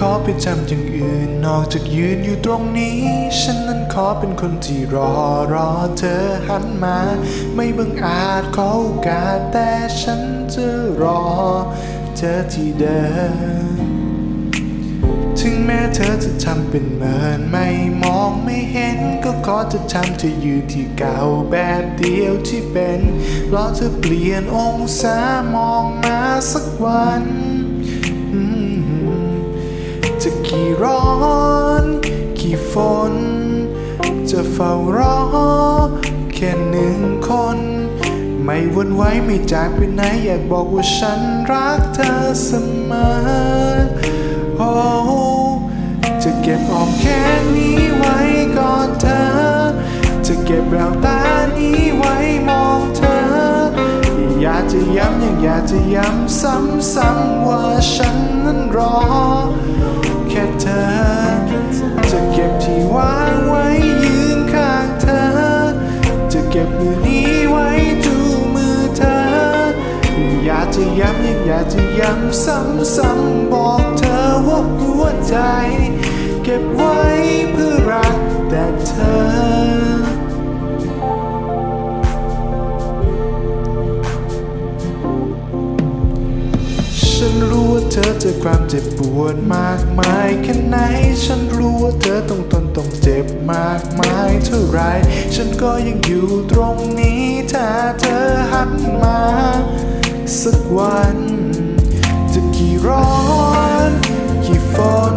ขอไปจำอย่างอื่น นอกจากยืนอยู่ตรงนี้ ฉันนั้นขอเป็นคนที่รอรอเธอหันมา ไม่บังอาจขอโอกาสแต่ฉันจะรอ เธอที่เดิมถึงแม้เธอจะทำเป็นเหมินไม่มองไม่เห็น ก็ขอจะทำเธออยู่ที่เก่าแบบเดียวที่เป็นรอเธอเปลี่ยนองศามองมาสักวัน จะกี่ร้อน กี่ฝน จะเฝ้ารอ แค่หนึ่งคน ไม่วนไหวไม่จากไปไหน อยากบอกว่าฉันรักเธอเสมอโอ้จะเก็บออมแค่นี้ไว้ก่อนเธอ จะเก็บแววตานี้ไว้มองเธอ อยากจะย้ำยังอยากจะย้ำซ้ำๆว่าฉันนั้นรอ ค่เธอ จะเก็บที่วางไว้ยืนข้างเธอ จะเก็บมือนี้ไว้จูมือเธอ อยากจะย้ำยังอยากจะย้ำซ้ำๆบอกเธอว่าหัวใจ เก็บไว้เพื่อรักแต่เธอฉันรู้ ธอเจอความเจ็บปวดมากมายแค่ไหน ฉันรู้ว่าเธอต้องทนต้องเจ็บมากมายเท่าไร ฉันก็ยังอยู่ตรงนี้ถ้าเธอหันมา สักวันจะกี่ร้อน กี่ฝน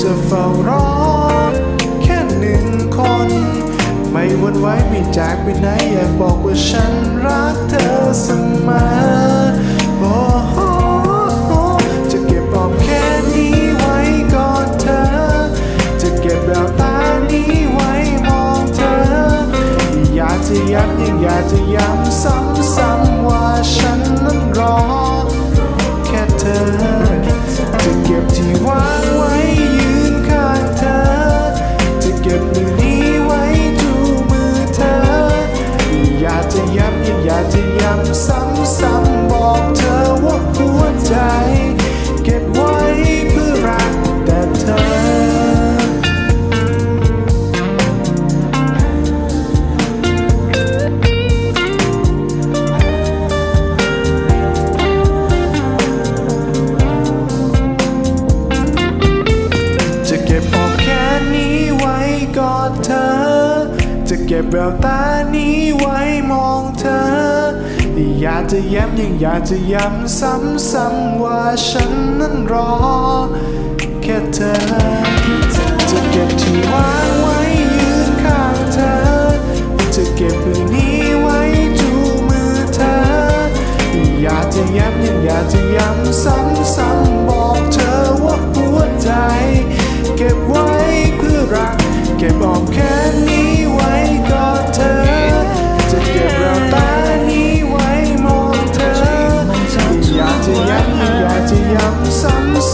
จะเฝ้ารอแค่หนึ่งคน ไม่หวันไหวไม่จากไปไหนอยากบอกว่าฉันรักเธอเสมอ จะย้ำยังอยากจะย้ำซ้ำๆว่าฉันนั้นรอ ก็บแววตานี้ไว้มองเธอ อยากจะย้ำยังอยากจะย้ำซ้ำๆว่าฉันนั้นรอ แค่เธอ จะเก็บที่วางไว้ยืนข้างเธอ จะเก็บมือนี้ไว้จูมือเธอ อยากจะย้ำยังอยากจะย้ำซ้ำๆบอกเธอว่าหัวใจ เก็บไว้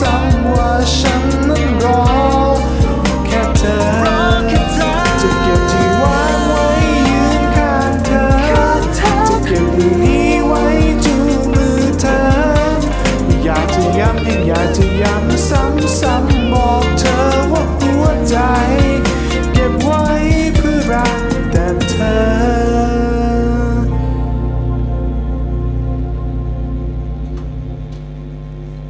ว่าฉันนั้นรอแค่เธอจะเก็บที่วางไว้ยืนข้างเธอจะเก็บมือนี้ไว้จูมือเธออยากจะย้ำยังอยากจะย้ำซ้ำๆบอกเธอว่าหัวใจ